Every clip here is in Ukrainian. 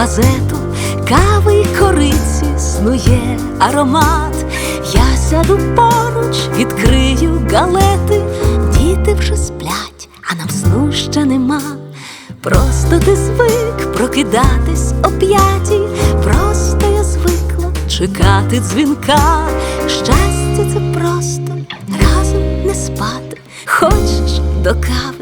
газету, кави й кориці снує аромат. Я сяду поруч, відкрию галети, діти вже сплять, а нам сну ще нема. Просто ти звик прокидатись о п'ятій, просто я звикла чекати дзвінка. Щастя, це просто разом не спати. Хочеш до кави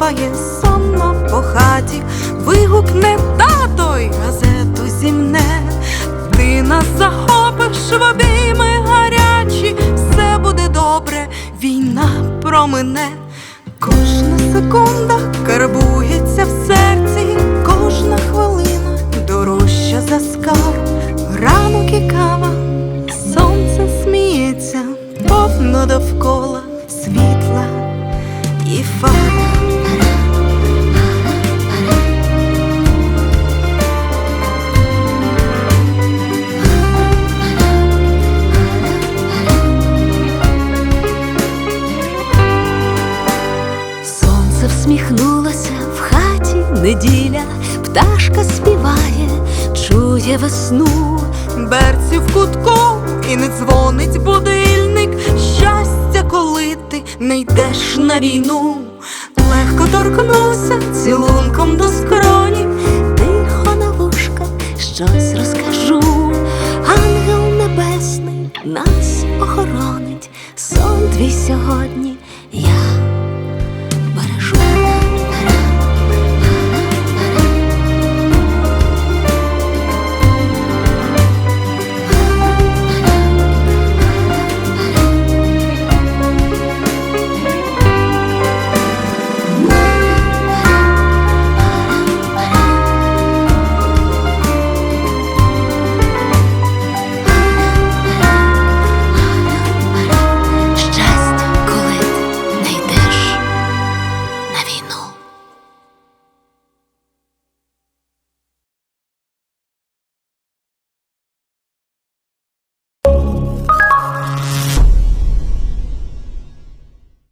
Щастя сонно по хаті, вигукне тато й газету зімне. Ти нас захопиш в обійми гарячі, все буде добре, війна промине. Кожна секунда карбується в серці, кожна хвилина дорожча за скарб. Ранок і кава, сонце сміється, повно довкола світла і фар. Сонце всміхнулося в хаті неділя, пташка співає, чує весну. Берці в кутку і не дзвонить будильник. Щастя, коли ти не йдеш на війну. Легко торкнувся цілунком до скроні. Тихо на вушка щось розкажу. Ангел небесний нас охоронить. Сон твій сьогодні